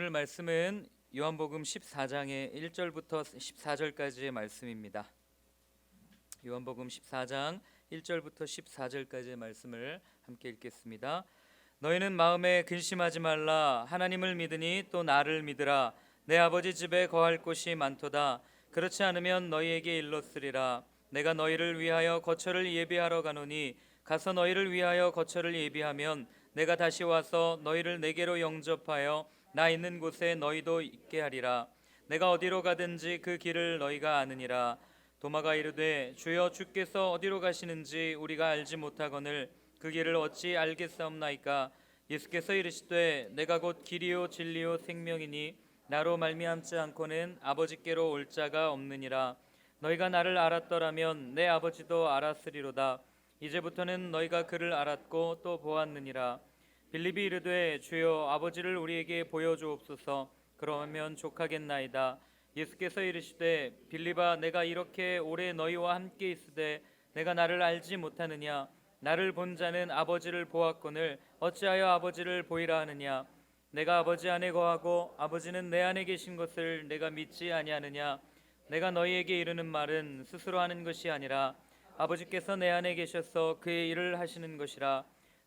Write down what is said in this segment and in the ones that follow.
오늘 말씀은 요한복음 14장의 1절부터 14절까지의 말씀입니다. 요한복음 14장 1절부터 14절까지의 말씀을 함께 읽겠습니다. 너희는 마음에 근심하지 말라 하나님을 믿으니 또 나를 믿으라 내 아버지 집에 거할 곳이 많도다 그렇지 않으면 너희에게 일렀으리라 내가 너희를 위하여 거처를 예비하러 가노니 가서 너희를 위하여 거처를 예비하면 내가 다시 와서 너희를 내게로 영접하여 나 있는 곳에 너희도 있게 하리라. 내가 어디로 가든지 그 길을 너희가 아느니라. 도마가 이르되 주여 주께서 어디로 가시는지 우리가 알지 못하거늘 그 길을 어찌 알겠사옵나이까? 예수께서 이르시되 내가 곧 길이요 진리요 생명이니 나로 말미암지 않고는 아버지께로 올 자가 없느니라. 너희가 나를 알았더라면 내 아버지도 알았으리로다. 이제부터는 너희가 그를 알았고 또 보았느니라 빌립이 이르되 주여 아버지를 우리에게 보여주옵소서. 그러면 족하겠나이다. 예수께서 이르시되 빌립아 내가 이렇게 오래 너희와 함께 있으되 내가 나를 알지 못하느냐? 나를 본 자는 아버지를 보았거늘 어찌하여 아버지를 보이라 하느냐? 내가 아버지 안에 거하고 아버지는 내 안에 계신 것을 내가 믿지 아니하느냐? 내가 너희에게 이르는 말은 스스로 하는 것이 아니라 아버지께서 내 안에 계셔서 그의 일을 하시는 것이라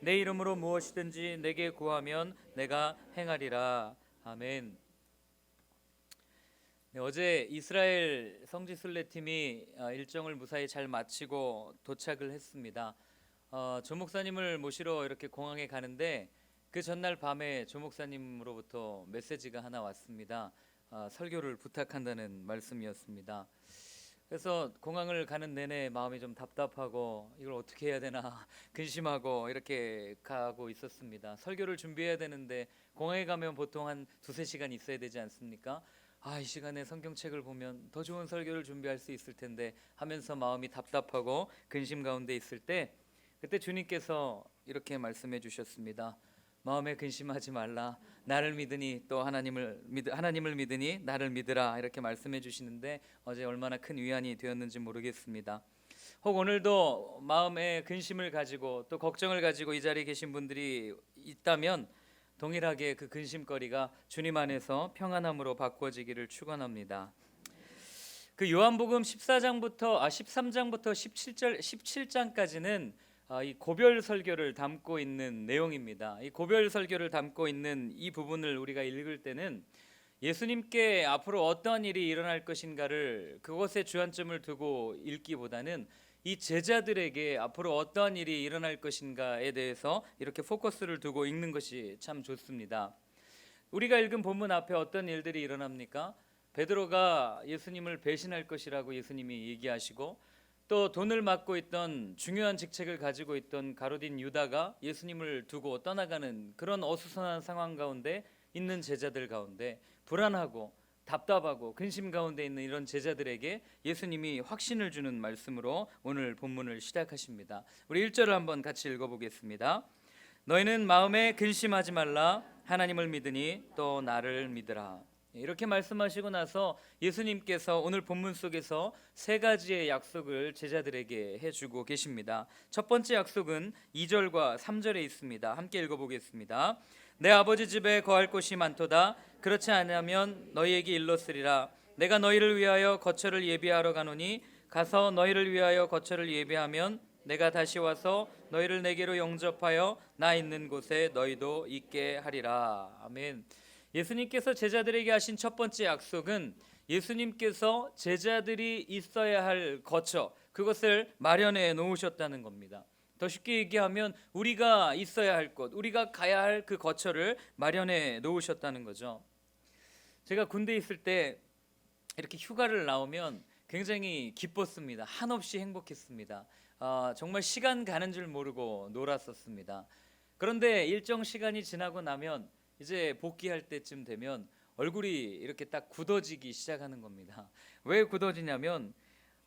내 이름으로 무엇이든지 내게 구하면 내가 행하리라 아멘. 네, 어제 이스라엘 성지 순례 팀이 어, 일정을 무사히 잘 마치고 도착을 했습니다. 어, 조 목사님을 모시러 이렇게 공항에 가는데 그 전날 밤에 조 목사님으로부터 메시지가 하나 왔습니다. 어, 설교를 부탁한다는 말씀이었습니다. 그래서 공항을 가는 내내 마음이 좀 답답하고 이걸 어떻게 해야 되나 근심하고 이렇게 가고 있었습니다. 설교를 준비해야 되는데 공항에 가면 보통 한 두세 시간 있어야 되지 않습니까? 아, 이 시간에 성경책을 보면 더 좋은 설교를 준비할 수 있을 텐데 하면서 마음이 답답하고 근심 가운데 있을 때 그때 주님께서 이렇게 말씀해 주셨습니다. 마음에 근심하지 말라. 나를 믿으니 또 하나님을 믿 하나님을 믿으니 나를 믿으라. 이렇게 말씀해 주시는데 어제 얼마나 큰 위안이 되었는지 모르겠습니다. 혹 오늘도 마음에 근심을 가지고 또 걱정을 가지고 이 자리에 계신 분들이 있다면 동일하게 그 근심거리가 주님 안에서 평안함으로 바꿔지기를 축원합니다. 그 요한복음 14장부터 아 13장부터 17절 17장까지는 아, 이 고별 설교를 담고 있는 내용입니다. 이 고별 설교를 담고 있는 이 부분을 우리가 읽을 때는 예수님께 앞으로 어떠한 일이 일어날 것인가를 그것에 주안점을 두고 읽기보다는 이 제자들에게 앞으로 어떠한 일이 일어날 것인가에 대해서 이렇게 포커스를 두고 읽는 것이 참 좋습니다. 우리가 읽은 본문 앞에 어떤 일들이 일어납니까? 베드로가 예수님을 배신할 것이라고 예수님이 얘기하시고 또 돈을 맡고 있던 중요한 직책을 가지고 있던 가로딘 유다가 예수님을 두고 떠나가는 그런 어수선한 상황 가운데 있는 제자들 가운데 불안하고 답답하고 근심 가운데 있는 이런 제자들에게 예수님이 확신을 주는 말씀으로 오늘 본문을 시작하십니다. 우리 1절을 한번 같이 읽어 보겠습니다. 너희는 마음에 근심하지 말라 하나님을 믿으니 또 나를 믿으라. 이렇게 말씀하시고 나서 예수님께서 오늘 본문 속에서 세 가지의 약속을 제자들에게 해주고 계십니다. 첫 번째 약속은 2절과 3절에 있습니다. 함께 읽어보겠습니다. 내 아버지 집에 거할 곳이 많도다. 그렇지 않으면 너희에게 일렀으리라. 내가 너희를 위하여 거처를 예비하러 가노니 가서 너희를 위하여 거처를 예비하면 내가 다시 와서 너희를 내게로 영접하여 나 있는 곳에 너희도 있게 하리라. 아멘. 예수님께서 제자들에게 하신 첫 번째 약속은 예수님께서 제자들이 있어야 할 거처 그것을 마련해 놓으셨다는 겁니다. 더 쉽게 얘기하면 우리가 있어야 할 곳, 우리가 가야 할 그 거처를 마련해 놓으셨다는 거죠. 제가 군대 있을 때 이렇게 휴가를 나오면 굉장히 기뻤습니다. 한없이 행복했습니다. 아, 정말 시간 가는 줄 모르고 놀았었습니다. 그런데 일정 시간이 지나고 나면 이제 복귀할 때쯤 되면 얼굴이 이렇게 딱 굳어지기 시작하는 겁니다. 왜 굳어지냐면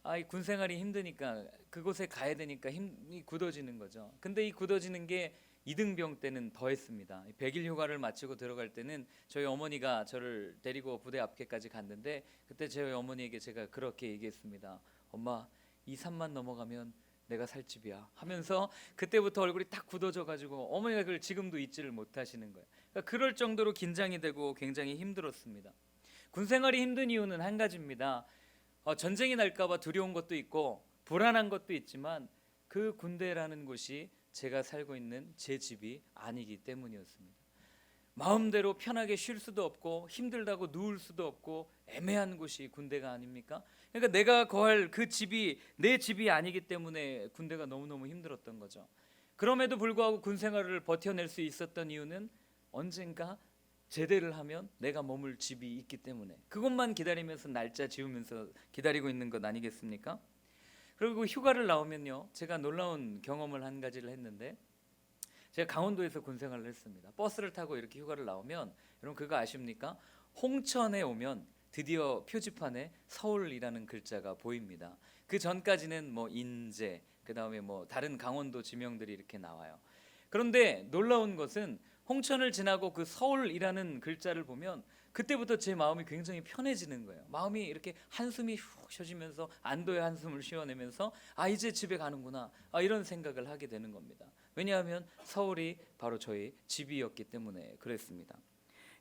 아, 이 군 생활이 힘드니까 그곳에 가야 되니까 힘이 굳어지는 거죠. 근데 이 굳어지는 게 이등병 때는 더했습니다. 100일 휴가를 마치고 들어갈 때는 저희 어머니가 저를 데리고 부대 앞에까지 갔는데 그때 저희 어머니에게 제가 그렇게 얘기했습니다. 엄마 이 산만 넘어가면 내가 살 집이야 하면서 그때부터 얼굴이 딱 굳어져 가지고 어머니가 그걸 지금도 잊지를 못하시는 거예요. 그러니까 그럴 정도로 긴장이 되고 굉장히 힘들었습니다. 군 생활이 힘든 이유는 한 가지입니다. 어, 전쟁이 날까봐 두려운 것도 있고 불안한 것도 있지만 그 군대라는 곳이 제가 살고 있는 제 집이 아니기 때문이었습니다. 마음대로 편하게 쉴 수도 없고 힘들다고 누울 수도 없고 애매한 곳이 군대가 아닙니까? 그러니까 내가 거할 그 집이 내 집이 아니기 때문에 군대가 너무너무 힘들었던 거죠. 그럼에도 불구하고 군 생활을 버텨낼 수 있었던 이유는 언젠가 제대를 하면 내가 머물 집이 있기 때문에 그것만 기다리면서 날짜 지우면서 기다리고 있는 것 아니겠습니까? 그리고 휴가를 나오면요, 제가 놀라운 경험을 한 가지를 했는데 제가 강원도에서 군 생활을 했습니다. 버스를 타고 이렇게 휴가를 나오면 여러분 그거 아십니까? 홍천에 오면 드디어 표지판에 서울이라는 글자가 보입니다. 그 전까지는 뭐 인제 그다음에 뭐 다른 강원도 지명들이 이렇게 나와요. 그런데 놀라운 것은 홍천을 지나고 그 서울이라는 글자를 보면 그때부터 제 마음이 굉장히 편해지는 거예요. 마음이 이렇게 한숨이 훅 쉬어지면서 안도의 한숨을 쉬어내면서 아 이제 집에 가는구나 아, 이런 생각을 하게 되는 겁니다. 왜냐하면 서울이 바로 저희 집이었기 때문에 그랬습니다.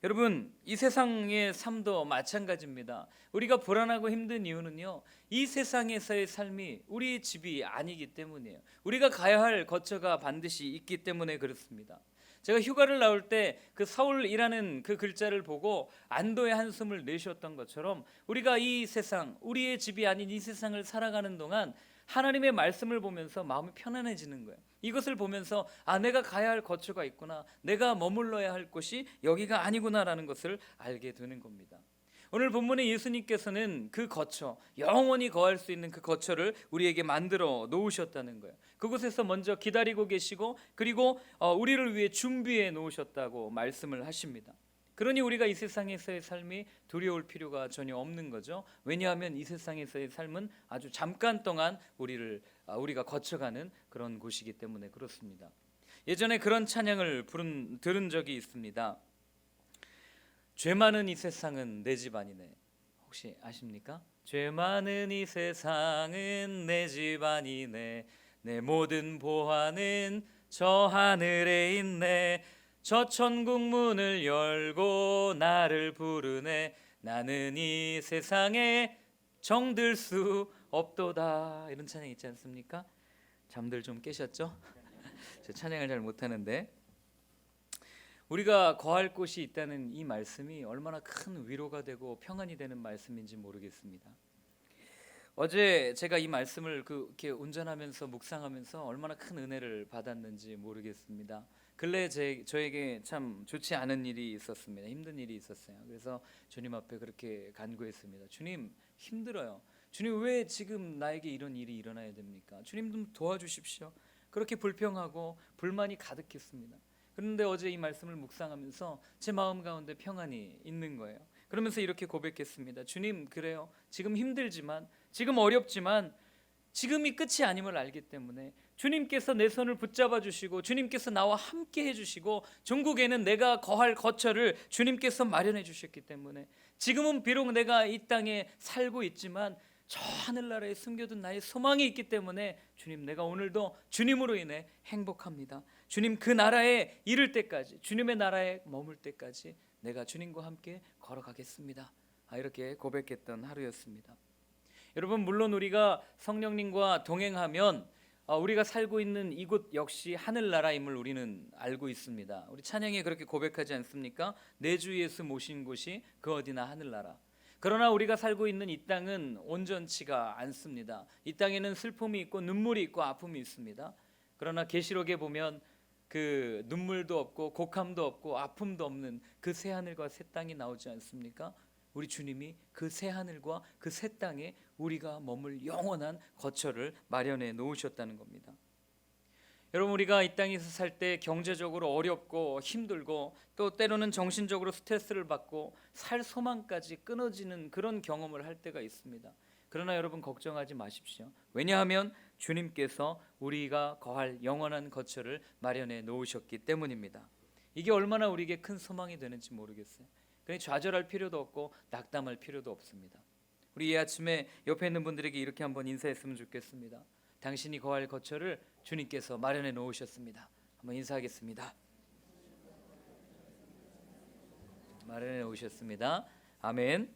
여러분 이 세상의 삶도 마찬가지입니다. 우리가 불안하고 힘든 이유는요. 이 세상에서의 삶이 우리 집이 아니기 때문이에요. 우리가 가야 할 거처가 반드시 있기 때문에 그렇습니다. 제가 휴가를 나올 때 그 서울이라는 그 글자를 보고 안도의 한숨을 내쉬었던 것처럼 우리가 이 세상, 우리의 집이 아닌 이 세상을 살아가는 동안 하나님의 말씀을 보면서 마음이 편안해지는 거예요. 이것을 보면서 아 내가 가야 할 거처가 있구나. 내가 머물러야 할 곳이 여기가 아니구나라는 것을 알게 되는 겁니다. 오늘 본문에 예수님께서는 그 거처, 영원히 거할 수 있는 그 거처를 우리에게 만들어 놓으셨다는 거예요. 그곳에서 먼저 기다리고 계시고 그리고 어, 우리를 위해 준비해 놓으셨다고 말씀을 하십니다. 그러니 우리가 이 세상에서의 삶이 두려울 필요가 전혀 없는 거죠. 왜냐하면 이 세상에서의 삶은 아주 잠깐 동안 우리를 아, 우리가 거쳐가는 그런 곳이기 때문에 그렇습니다. 예전에 그런 찬양을 부른 들은 적이 있습니다. 죄 많은 이 세상은 내 집 아니네. 혹시 아십니까? 죄 많은 이 세상은 내 집 아니네. 내 모든 보화는 저 하늘에 있네. 저 천국 문을 열고 나를 부르네. 나는 이 세상에 정들 수 없도다. 이런 찬양 있지 않습니까? 잠들 좀 깨셨죠? 저 찬양을 잘 못하는데 우리가 거할 곳이 있다는 이 말씀이 얼마나 큰 위로가 되고 평안이 되는 말씀인지 모르겠습니다. 어제 제가 이 말씀을 그 이렇게 운전하면서 묵상하면서 얼마나 큰 은혜를 받았는지 모르겠습니다. 근래 제 저에게 참 좋지 않은 일이 있었습니다. 힘든 일이 있었어요. 그래서 주님 앞에 그렇게 간구했습니다. 주님 힘들어요. 주님 왜 지금 나에게 이런 일이 일어나야 됩니까? 주님 좀 도와주십시오. 그렇게 불평하고 불만이 가득했습니다. 그런데 어제 이 말씀을 묵상하면서 제 마음 가운데 평안이 있는 거예요. 그러면서 이렇게 고백했습니다. 주님, 그래요. 지금 힘들지만, 지금 어렵지만, 지금이 끝이 아님을 알기 때문에 주님께서 내 손을 붙잡아 주시고 주님께서 나와 함께 해 주시고 전국에는 내가 거할 거처를 주님께서 마련해 주셨기 때문에 지금은 비록 내가 이 땅에 살고 있지만 저 하늘나라에 숨겨둔 나의 소망이 있기 때문에 주님 내가 오늘도 주님으로 인해 행복합니다. 주님 그 나라에 이를 때까지 주님의 나라에 머물 때까지 내가 주님과 함께 걸어가겠습니다. 아, 이렇게 고백했던 하루였습니다. 여러분 물론 우리가 성령님과 동행하면 어, 우리가 살고 있는 이곳 역시 하늘나라임을 우리는 알고 있습니다. 우리 찬양에 그렇게 고백하지 않습니까? 내 주 예수 모신 곳이 그 어디나 하늘나라. 그러나 우리가 살고 있는 이 땅은 온전치가 않습니다. 이 땅에는 슬픔이 있고 눈물이 있고 아픔이 있습니다. 그러나 계시록에 보면 그 눈물도 없고 곡함도 없고 아픔도 없는 그 새 하늘과 새 땅이 나오지 않습니까? 우리 주님이 그 새 하늘과 그 새 땅에 우리가 머물 영원한 거처를 마련해 놓으셨다는 겁니다. 여러분 우리가 이 땅에서 살 때 경제적으로 어렵고 힘들고 또 때로는 정신적으로 스트레스를 받고 살 소망까지 끊어지는 그런 경험을 할 때가 있습니다. 그러나 여러분 걱정하지 마십시오. 왜냐하면 주님께서 우리가 거할 영원한 거처를 마련해 놓으셨기 때문입니다. 이게 얼마나 우리에게 큰 소망이 되는지 모르겠어요. 그러니 좌절할 필요도 없고 낙담할 필요도 없습니다. 우리 이 아침에 옆에 있는 분들에게 이렇게 한번 인사했으면 좋겠습니다. 당신이 거할 거처를 주님께서 마련해 놓으셨습니다. 한번 인사하겠습니다. 마련해 놓으셨습니다. 아멘.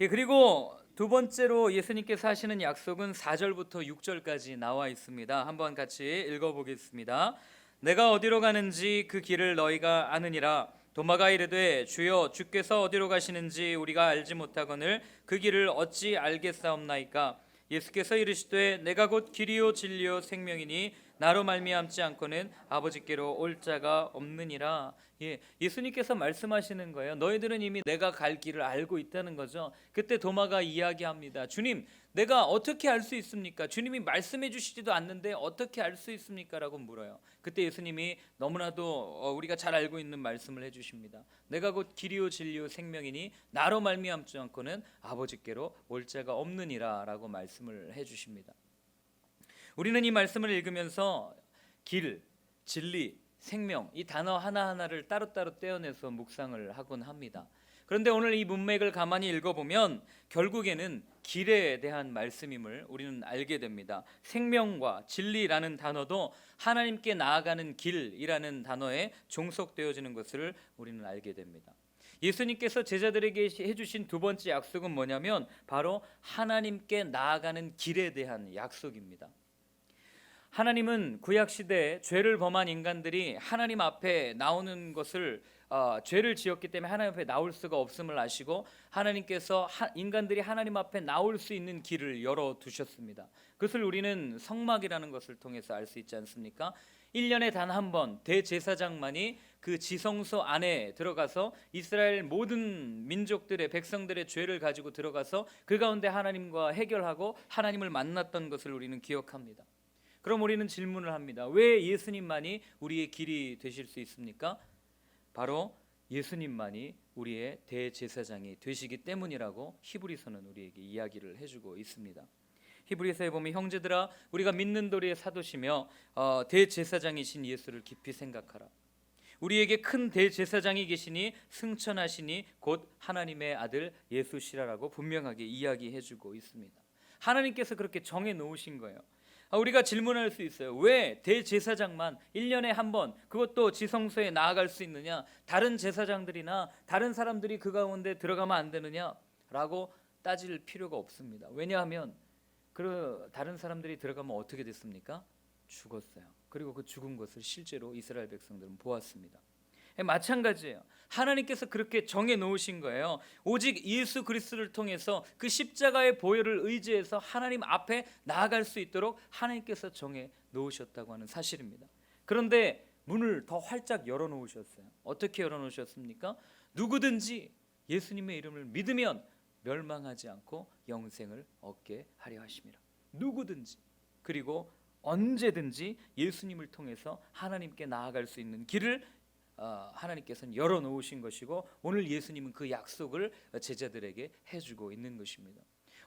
예, 그리고 두 번째로 예수님께서 하시는 약속은 4절부터 6절까지 나와 있습니다. 한번 같이 읽어 보겠습니다. 내가 어디로 가는지 그 길을 너희가 아느니라 도마가 이르되 주여 주께서 어디로 가시는지 우리가 알지 못하거늘 그 길을 어찌 알겠사옵나이까 예수께서 이르시되 내가 곧 길이요 진리요 생명이니 나로 말미암지 않고는 아버지께로 올 자가 없느니라. 예, 예수님께서 말씀하시는 거예요. 너희들은 이미 내가 갈 길을 알고 있다는 거죠. 그때 도마가 이야기합니다. 주님, 내가 어떻게 알 수 있습니까? 주님이 말씀해 주시지도 않는데 어떻게 알 수 있습니까라고 물어요. 그때 예수님이 너무나도 어, 우리가 잘 알고 있는 말씀을 해 주십니다. 내가 곧 길이요 진리요 생명이니 나로 말미암지 않고는 아버지께로 올 자가 없느니라라고 말씀을 해 주십니다. 우리는 이 말씀을 읽으면서 길, 진리, 생명 이 단어 하나하나를 따로따로 떼어내서 묵상을 하곤 합니다. 그런데 오늘 이 문맥을 가만히 읽어보면 결국에는 길에 대한 말씀임을 우리는 알게 됩니다. 생명과 진리라는 단어도 하나님께 나아가는 길이라는 단어에 종속되어지는 것을 우리는 알게 됩니다. 예수님께서 제자들에게 해주신 두 번째 약속은 뭐냐면 바로 하나님께 나아가는 길에 대한 약속입니다. 하나님은 구약 시대에 죄를 범한 인간들이 하나님 앞에 나오는 것을 어, 죄를 지었기 때문에 하나님 앞에 나올 수가 없음을 아시고 하나님께서 하, 인간들이 하나님 앞에 나올 수 있는 길을 열어 두셨습니다. 그것을 우리는 성막이라는 것을 통해서 알 수 있지 않습니까? 1년에 단 한 번 대제사장만이 그 지성소 안에 들어가서 이스라엘 모든 민족들의 백성들의 죄를 가지고 들어가서 그 가운데 하나님과 해결하고 하나님을 만났던 것을 우리는 기억합니다. 그럼 우리는 질문을 합니다. 왜 예수님만이 우리의 길이 되실 수 있습니까? 바로 예수님만이 우리의 대제사장이 되시기 때문이라고 히브리서는 우리에게 이야기를 해주고 있습니다. 히브리서에 보면 형제들아 우리가 믿는 도리의 사도시며 어, 대제사장이신 예수를 깊이 생각하라. 우리에게 큰 대제사장이 계시니 승천하시니 곧 하나님의 아들 예수시라라고 분명하게 이야기해주고 있습니다. 하나님께서 그렇게 정해 놓으신 거예요. 아, 우리가 질문할 수 있어요. 왜 대제사장만 1년에 한 번 그것도 지성소에 나아갈 수 있느냐? 다른 제사장들이나 다른 사람들이 그 가운데 들어가면 안 되느냐라고 따질 필요가 없습니다. 왜냐하면 그 다른 사람들이 들어가면 어떻게 됐습니까? 죽었어요. 그리고 그 죽은 것을 실제로 이스라엘 백성들은 보았습니다. 예, 마찬가지예요. 하나님께서 그렇게 정해 놓으신 거예요. 오직 예수 그리스도를 통해서 그 십자가의 보혈을 의지해서 하나님 앞에 나아갈 수 있도록 하나님께서 정해 놓으셨다고 하는 사실입니다. 그런데 문을 더 활짝 열어 놓으셨어요. 어떻게 열어 놓으셨습니까? 누구든지 예수님의 이름을 믿으면 멸망하지 않고 영생을 얻게 하려 하심이라. 누구든지 그리고 언제든지 예수님을 통해서 하나님께 나아갈 수 있는 길을 어, 하나님께서는 열어 놓으신 것이고 오늘 예수님은 그 약속을 제자들에게 해주고 있는 것입니다.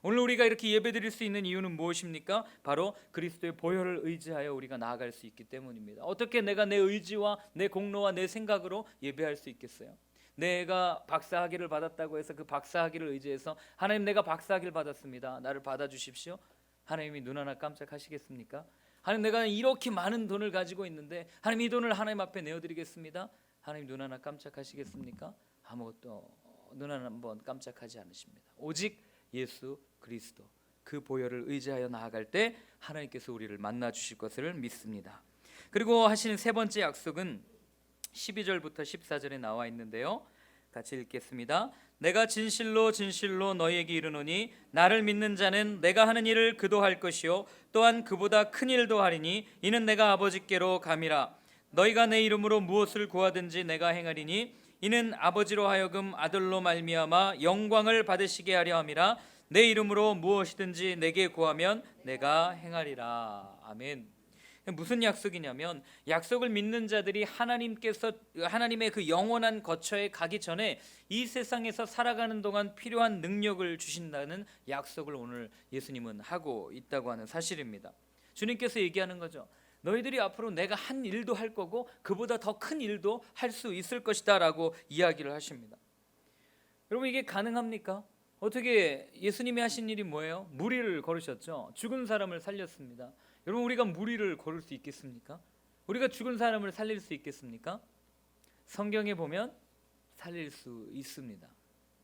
오늘 우리가 이렇게 예배드릴 수 있는 이유는 무엇입니까? 바로 그리스도의 보혈을 의지하여 우리가 나아갈 수 있기 때문입니다. 어떻게 내가 내 의지와 내 공로와 내 생각으로 예배할 수 있겠어요? 내가 박사학위를 받았다고 해서 그 박사학위를 의지해서 하나님 내가 박사학위를 받았습니다. 나를 받아 주십시오. 하나님이 눈 하나 깜짝하시겠습니까? 하나님 내가 이렇게 많은 돈을 가지고 있는데 하나님 이 돈을 하나님 앞에 내어 드리겠습니다. 하나님 눈 하나 깜짝하시겠습니까? 아무것도 눈 하나 한번 깜짝하지 않으십니다. 오직 예수 그리스도 그 보혈을 의지하여 나아갈 때 하나님께서 우리를 만나 주실 것을 믿습니다. 그리고 하시는 세 번째 약속은 12절부터 14절에 나와 있는데요. 같이 읽겠습니다. 내가 진실로 진실로 너희에게 이르노니 나를 믿는 자는 내가 하는 일을 그도 할 것이요 또한 그보다 큰 일도 하리니 이는 내가 아버지께로 감이라 너희가 내 이름으로 무엇을 구하든지 내가 행하리니 이는 아버지로 하여금 아들로 말미암아 영광을 받으시게 하려 함이라 내 이름으로 무엇이든지 내게 구하면 내가 행하리라 아멘. 무슨 약속이냐면 약속을 믿는 자들이 하나님께서 하나님의 그 영원한 거처에 가기 전에 이 세상에서 살아가는 동안 필요한 능력을 주신다는 약속을 오늘 예수님은 하고 있다고 하는 사실입니다. 주님께서 얘기하는 거죠. 너희들이 앞으로 내가 한 일도 할 거고 그보다 더 큰 일도 할 수 있을 것이다라고 이야기를 하십니다. 여러분 이게 가능합니까? 어떻게 예수님이 하신 일이 뭐예요? 무리를 걸으셨죠. 죽은 사람을 살렸습니다. 여러분 우리가 무리를 걸을 수 있겠습니까? 우리가 죽은 사람을 살릴 수 있겠습니까? 성경에 보면 살릴 수 있습니다.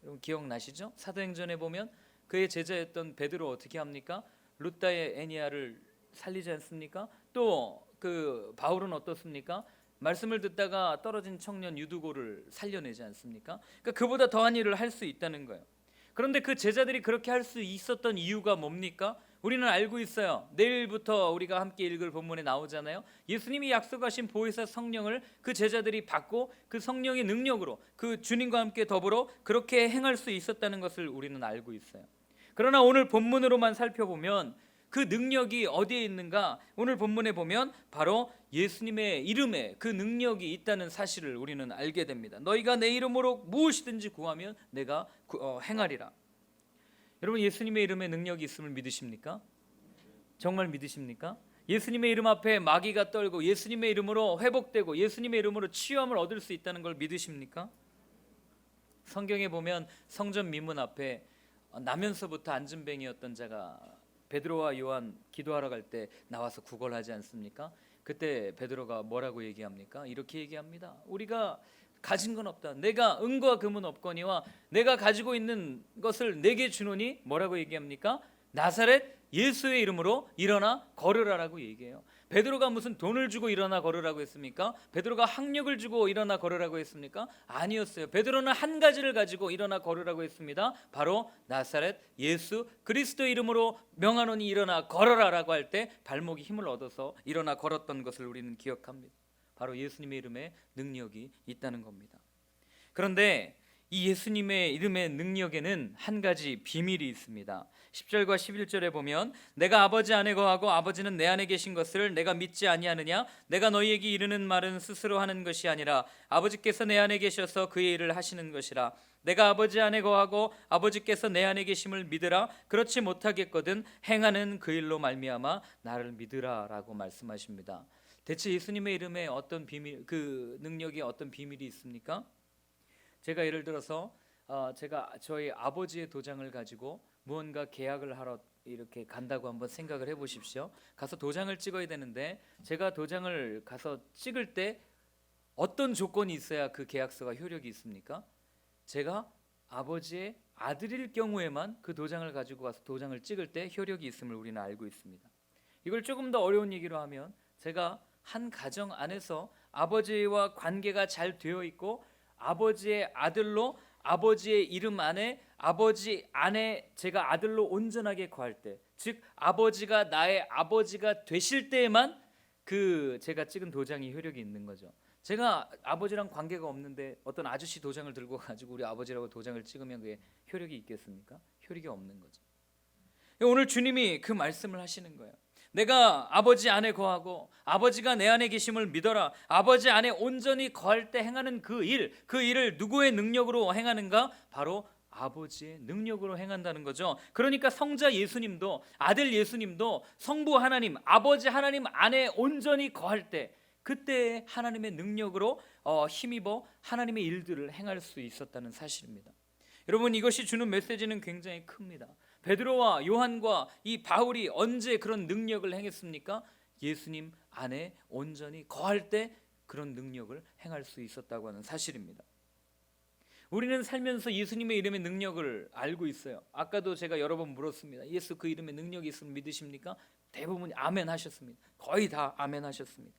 여러분 기억나시죠? 사도행전에 보면 그의 제자였던 베드로 어떻게 합니까? 루다의 애니아를 살리지 않습니까? 또 그 바울은 어떻습니까? 말씀을 듣다가 떨어진 청년 유두고를 살려내지 않습니까? 그러니까 그보다 더한 일을 할 수 있다는 거예요. 그런데 그 제자들이 그렇게 할 수 있었던 이유가 뭡니까? 우리는 알고 있어요. 내일부터 우리가 함께 읽을 본문에 나오잖아요. 예수님이 약속하신 보혜사 성령을 그 제자들이 받고 그 성령의 능력으로 그 주님과 함께 더불어 그렇게 행할 수 있었다는 것을 우리는 알고 있어요. 그러나 오늘 본문으로만 살펴보면 그 능력이 어디에 있는가? 오늘 본문에 보면 바로 예수님의 이름에 그 능력이 있다는 사실을 우리는 알게 됩니다. 너희가 내 이름으로 무엇이든지 구하면 내가 구- 어, 행하리라. 여러분 예수님의 이름에 능력이 있음을 믿으십니까? 정말 믿으십니까? 예수님의 이름 앞에 마귀가 떨고 예수님의 이름으로 회복되고 예수님의 이름으로 치유함을 얻을 수 있다는 걸 믿으십니까? 성경에 보면 성전 미문 앞에 나면서부터 안진뱅이였던 자가 베드로와 요한 기도하러 갈 때 나와서 구걸하지 않습니까? 그때 베드로가 뭐라고 얘기합니까? 이렇게 얘기합니다. 우리가 가진 건 없다. 내가 은과 금은 없거니와 내가 가지고 있는 것을 내게 주노니 뭐라고 얘기합니까? 나사렛 예수의 이름으로 일어나 걸으라라고 얘기해요. 베드로가 무슨 돈을 주고 일어나 걸으라고 했습니까? 베드로가 학력을 주고 일어나 걸으라고 했습니까? 아니었어요. 베드로는 한 가지를 가지고 일어나 걸으라고 했습니다. 바로 나사렛 예수 그리스도 이름으로 명하노니 일어나 걸어라라고 할 때 발목이 힘을 얻어서 일어나 걸었던 것을 우리는 기억합니다. 바로 예수님의 이름에 능력이 있다는 겁니다. 그런데 이 예수님의 이름의 능력에는 한 가지 비밀이 있습니다. 10절과 11절에 보면 내가 아버지 안에 거하고 아버지는 내 안에 계신 것을 내가 믿지 아니하느냐 내가 너희에게 이르는 말은 스스로 하는 것이 아니라 아버지께서 내 안에 계셔서 그의 일을 하시는 것이라 내가 아버지 안에 거하고 아버지께서 내 안에 계심을 믿으라 그렇지 못하겠거든 행하는 그 일로 말미암아 나를 믿으라라고 말씀하십니다. 대체 예수님의 이름에 어떤 비밀 그 능력이 어떤 비밀이 있습니까? 제가 예를 들어서 어, 제가 저희 아버지의 도장을 가지고 무언가 계약을 하러 이렇게 간다고 한번 생각을 해보십시오. 가서 도장을 찍어야 되는데 제가 도장을 가서 찍을 때 어떤 조건이 있어야 그 계약서가 효력이 있습니까? 제가 아버지의 아들일 경우에만 그 도장을 가지고 가서 도장을 찍을 때 효력이 있음을 우리는 알고 있습니다. 이걸 조금 더 어려운 얘기로 하면 제가 한 가정 안에서 아버지와 관계가 잘 되어 있고 아버지의 아들로 아버지의 이름 안에 아버지 안에 제가 아들로 온전하게 거할 때, 즉 아버지가 나의 아버지가 되실 때에만 그 제가 찍은 도장이 효력이 있는 거죠. 제가 아버지랑 관계가 없는데 어떤 아저씨 도장을 들고 가지고 우리 아버지라고 도장을 찍으면 그게 효력이 있겠습니까? 효력이 없는 거죠. 오늘 주님이 그 말씀을 하시는 거예요. 내가 아버지 안에 거하고 아버지가 내 안에 계심을 믿어라. 아버지 안에 온전히 거할 때 행하는 그 일, 그 일을 누구의 능력으로 행하는가? 바로 아버지의 능력으로 행한다는 거죠. 그러니까 성자 예수님도 아들 예수님도 성부 하나님, 아버지 하나님 안에 온전히 거할 때 그때 하나님의 능력으로 어, 힘입어 하나님의 일들을 행할 수 있었다는 사실입니다. 여러분 이것이 주는 메시지는 굉장히 큽니다. 베드로와 요한과 이 바울이 언제 그런 능력을 행했습니까? 예수님 안에 온전히 거할 때 그런 능력을 행할 수 있었다고 하는 사실입니다. 우리는 살면서 예수님의 이름의 능력을 알고 있어요. 아까도 제가 여러 번 물었습니다. 예수 그 이름의 능력이 있으면 믿으십니까? 대부분 아멘 하셨습니다. 거의 다 아멘 하셨습니다.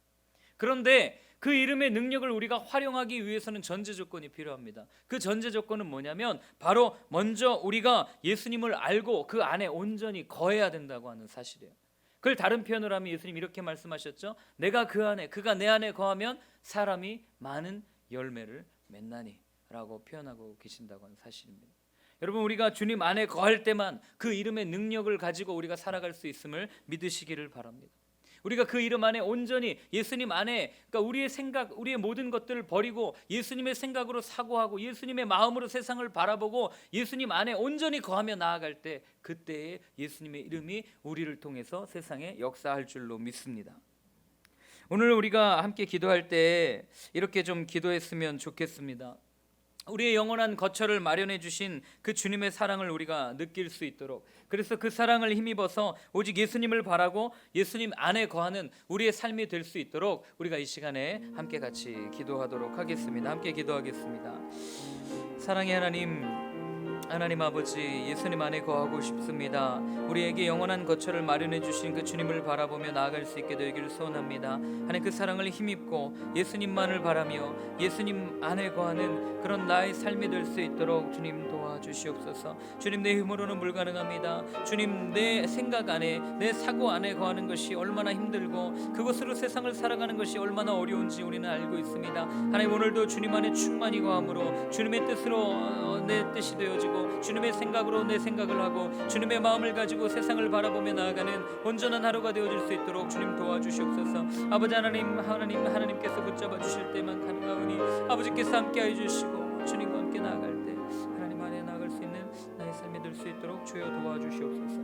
그런데 그 이름의 능력을 우리가 활용하기 위해서는 전제 조건이 필요합니다. 그 전제 조건은 뭐냐면 바로 먼저 우리가 예수님을 알고 그 안에 온전히 거해야 된다고 하는 사실이에요. 그걸 다른 표현으로 하면 예수님 이렇게 말씀하셨죠. 내가 그 안에 그가 내 안에 거하면 사람이 많은 열매를 맺나니라고 표현하고 계신다고 하는 사실입니다. 여러분 우리가 주님 안에 거할 때만 그 이름의 능력을 가지고 우리가 살아갈 수 있음을 믿으시기를 바랍니다. 우리가 그 이름 안에 온전히 예수님 안에 그러니까 우리의 생각, 우리의 모든 것들을 버리고 예수님의 생각으로 사고하고 예수님의 마음으로 세상을 바라보고 예수님 안에 온전히 거하며 나아갈 때 그때에 예수님의 이름이 우리를 통해서 세상에 역사할 줄로 믿습니다. 오늘 우리가 함께 기도할 때 이렇게 좀 기도했으면 좋겠습니다. 우리의 영원한 거처를 마련해 주신 그 주님의 사랑을 우리가 느낄 수 있도록 그래서 그 사랑을 힘입어서 오직 예수님을 바라고 예수님 안에 거하는 우리의 삶이 될 수 있도록 우리가 이 시간에 함께 같이 기도하도록 하겠습니다. 함께 기도하겠습니다. 사랑의 하나님 하나님 아버지 예수님 안에 거하고 싶습니다. 우리에게 영원한 거처를 마련해 주신 그 주님을 바라보며 나아갈 수 있게 되기를 소원합니다. 하나님 그 사랑을 힘입고 예수님만을 바라며 예수님 안에 거하는 그런 나의 삶이 될 수 있도록 주님 도와주시옵소서. 주님 내 힘으로는 불가능합니다. 주님 내 생각 안에 내 사고 안에 거하는 것이 얼마나 힘들고 그것으로 세상을 살아가는 것이 얼마나 어려운지 우리는 알고 있습니다. 하나님 오늘도 주님 안에 충만히 거함으로 주님의 뜻으로 어, 내 뜻이 되어지고 주님의 생각으로 내 생각을 하고 주님의 마음을 가지고 세상을 바라보며 나아가는 온전한 하루가 되어질 수 있도록 주님 도와주시옵소서. 아버지 하나님 하나님 하나님께서 붙잡아 주실 때만 가능하오니 아버지께서 함께하여 주시고 주님과 함께 나아갈 때 하나님 안에 나아갈 수 있는 나의 삶이 될 수 있도록 주여 도와주시옵소서.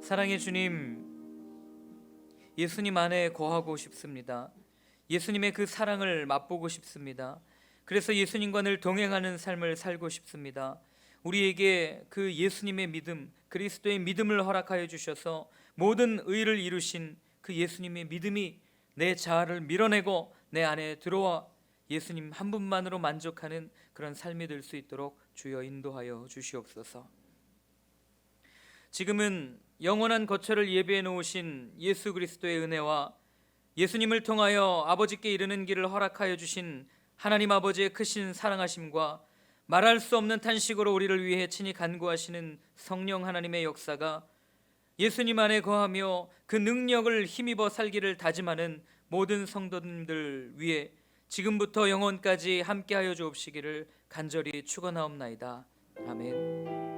사랑의 주님 예수님 안에 거하고 싶습니다. 예수님의 그 사랑을 맛보고 싶습니다. 그래서 예수님과 늘 동행하는 삶을 살고 싶습니다. 우리에게 그 예수님의 믿음, 그리스도의 믿음을 허락하여 주셔서 모든 의를 이루신 그 예수님의 믿음이 내 자아를 밀어내고 내 안에 들어와 예수님 한 분만으로 만족하는 그런 삶이 될 수 있도록 주여 인도하여 주시옵소서. 지금은 영원한 거처를 예비해 놓으신 예수 그리스도의 은혜와 예수님을 통하여 아버지께 이르는 길을 허락하여 주신 하나님 아버지의 크신 사랑하심과 말할 수 없는 탄식으로 우리를 위해 친히 간구하시는 성령 하나님의 역사가 예수님 안에 거하며 그 능력을 힘입어 살기를 다짐하는 모든 성도님들 위해 지금부터 영원까지 함께하여 주옵시기를 간절히 축원하옵나이다. 아멘.